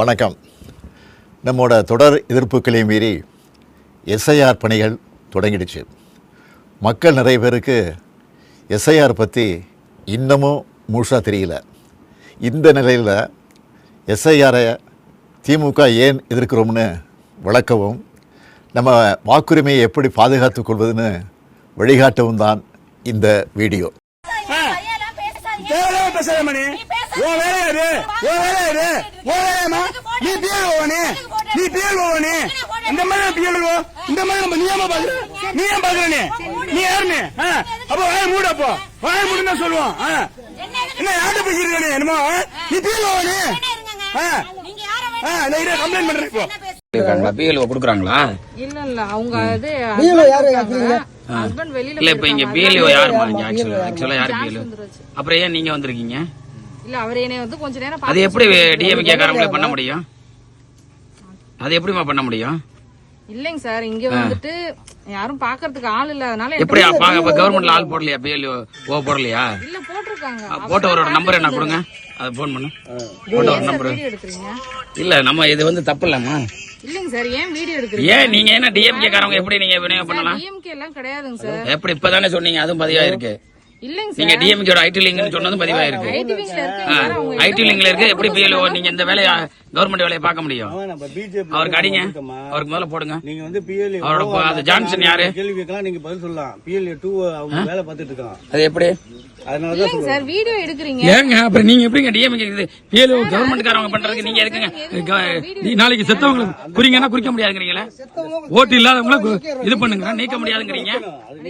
வணக்கம். நம்மோட தொடர் எதிர்ப்புகளை மீறி எஸ்ஐஆர் பணிகள் தொடங்கிடுச்சு. மக்கள் நிறைய பேருக்கு எஸ்ஐஆர் பற்றி இன்னமும் முழுசாக தெரியல. இந்த நிலையில் எஸ்ஐஆரை திமுக ஏன் எதிர்க்கிறோம்னு விளக்கவும் நம்ம வாக்குரிமையை எப்படி பாதுகாத்துக் கொள்வதுன்னு வழிகாட்டவும் தான் இந்த வீடியோ. உன் வேலையா இது உன் வேலையா இது உன் வேலையாமா நீ பிஎல் ஓவனே நீ பிஎல் ஓவனே இந்த மாதிரி பிஎல் ஓ இந்த மாதிரி நம்ம நீ ஏமா பாக்குற? நீ ஏன் பாக்குற நீ நீ யாருன்னு ஆ? அப்ப வாய மூடு அப்போ. வாய மூடு தான் சொல்லுவோம். ஆ? என்ன யார்கிட்ட பேசிருக்க நீ என்னமோ? நீ பிஎல் ஓவனே கம்ப்ளைண்ட் பண்றேன் இப்போ பிஎல்ஓ கொடுக்குறாங்களா? இல்ல இல்ல. அவங்க இது ஹஸ்பண்ட் வெளியில இல்ல இப்ப இங்க பிஎல்ஓ யாருமா ஆக்சுவலா ஆக்சுவலா யாரு பிஎல்ஓ அப்புறம் ஏன் நீங்க வந்திருக்கீங்க? இல்ல அவர் என்னை வந்து கொஞ்ச நேரம் அது எப்படி டிஎம்கே காரங்களே பண்ண முடியும்? அது எப்படிமா பண்ண முடியும்? இல்லைங்க சார் இங்க வந்துட்டு யாரும் பாக்குறதுக்கு ஆள் இல்லாதனால எப்படி அப்ப கவர்மெண்ட்ல ஆள் போடலையா? பிஎல்ஓ ஓ போடலையா? இல்ல போட்டிருக்காங்க. போட்டவரோட நம்பர் என்ன கொடுங்க? அதை போன் பண்ணு. போட்டவர் நம்பர் இல்ல நம்ம இது வந்து தப்பு இல்லம்மா. இல்லைங்க சார் ஏன் வீடியோ எடுக்கிறீங்க? ஏன் நீங்க என்ன டிஎம்கே காரங்க எப்படி நீங்க பண்ணலாம்? டிஎம்கே எல்லாம் கிடையாதுங்க சார். எப்படி இப்பதானே சொன்னீங்க அதுவும் பதிவா இருக்கு இல்லைங்க நீங்க டிஎம்கேட ஐடி லிங்க்னு சொன்னதும் பதிவா இருக்கு ஐடி இருக்குங்க லிங்க்ல இருக்கு. எப்படி பிஎல்ஓ நீங்க இந்த வேலையை கவர்மெண்ட் வேலையை பார்க்க முடியும்? அவருக்கு அடிங்க. அவருக்கு முதல்ல போடுங்க. நீங்க வந்து பிஎல் அவரோட ஜான்சன் யாரு? கேள்வி கேட்கலாம் நீங்க பதில் சொல்லலாம். பிஎல் டூ அவங்க வேலை பார்த்துட்டு இருக்கான் அது எப்படி? அதனாலதான் இல்லைங்க சார் வீடியோ எடுக்கிறீங்க. ஏங்க அப்புறம் நீங்க எப்படிங்க டிஎம்கே பிஎல்ஓ கவர்மெண்ட் காரங்க பண்றதுக்கு நீங்க எதுக்குங்க? க- நீ நாளைக்கு செத்தவங்களுக்கு குறிங்கன்னா குறிக்க முடியாதுங்கிறீங்களா? ஓட்டு இல்லாதவங்கள கு- இது பண்ணுங்க. நீக்க முடியாதுங்கிறீங்க.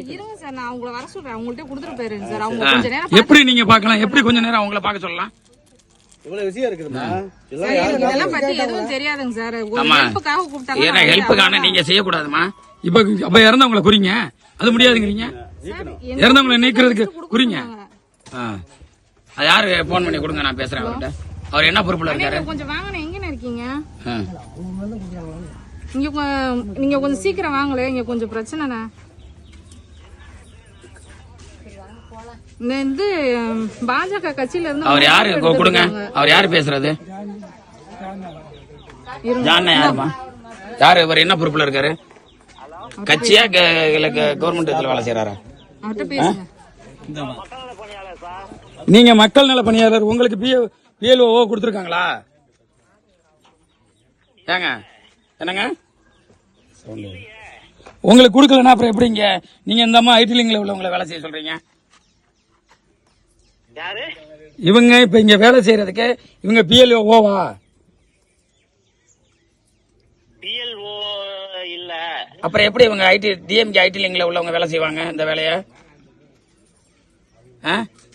இருங்க சார் நான் உங்களை வர சொல்றேன். அவங்கள்ட்ட கொடுத்துட்டு போயிருங்க எப்படி நீங்க பார்க்கலாம்? எப்படி கொஞ்ச நேரம் அவங்கள பார்க்க சொல்லலாம்? நீங்க செய்யக்கூடாதுமா. இப்ப அப்ப இறந்தவங்கள குறிங்க. அது முடியாதுங்கிறீங்க? இறந்தவங்கள நீக்கிறதுக்கு குறிங்க. அது யாரு? போன் பண்ணி கொடுங்க நான் பேசுறேன் அவர்கிட்ட. அவர் என்ன பொறுப்புல இருக்காரு? கொஞ்சம் வாங்கண்ணே. எங்கண்ணே இருக்கீங்க. இங்க நீங்க கொஞ்சம் சீக்கிரம் வாங்களே. இங்க கொஞ்சம் பிரச்சனைண்ணே இந்த இது ம், பாஜக கட்சியில இருந்து அவர் யாரு? கொடுங்க. அவர் யாரு பேசுறது? ஜான யாருமா யாரு? இவர் என்ன பொறுப்புல இருக்காரு? கட்சியா கவர்மெண்ட் இதுல வேலை செய்யறாரா நீங்க மக்கள் நல பணியாளர் உங்களுக்கு பிஎல்ஓ கொடுத்துருக்காங்களா? ஏங்க என்னங்க? உங்களுக்கு கொடுக்கலன்னா அப்புறம் எப்படிங்க? நீங்க இந்த அம்மா ஐடி லிங்க்ல உள்ளவங்களை வேலை செய்ய சொல்றீங்க? இவங்க இப்ப இங்க வேலை செய்யறதுக்கு இவங்க பிஎல்ஓ ஓவா பிஎல்ஓ இல்ல. அப்புறம் எப்படி இவங்க ஐடி டிஎம்கே ஐடி லிங்க்ல உள்ளவங்க வேலை செய்வாங்க இந்த வேலைய?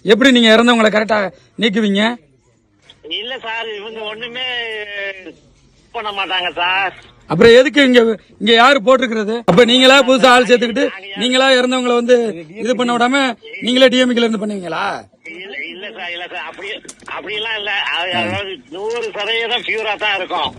எப்படி நீங்க இறந்தவங்களை கரெக்டா நீக்குவீங்க? இல்ல சார் இவங்க ஒண்ணுமே பண்ண மாட்டாங்க சார் அப்புறம் எதுக்கு இங்க இங்க யாரு போட்டிருக்கிறது? அப்ப நீங்களா புதுசா ஆள் சேர்த்துக்கிட்டு நீங்களா இறந்தவங்களை வந்து இது பண்ண விடாம நீங்களே டிஎம்கேல இருந்து பண்ணுவீங்களா? இல்ல சார். இல்ல சார் அப்படி அப்படிலாம் இல்ல. அதாவது நூறு சதவீதம் பியூரா தான் இருக்கும்.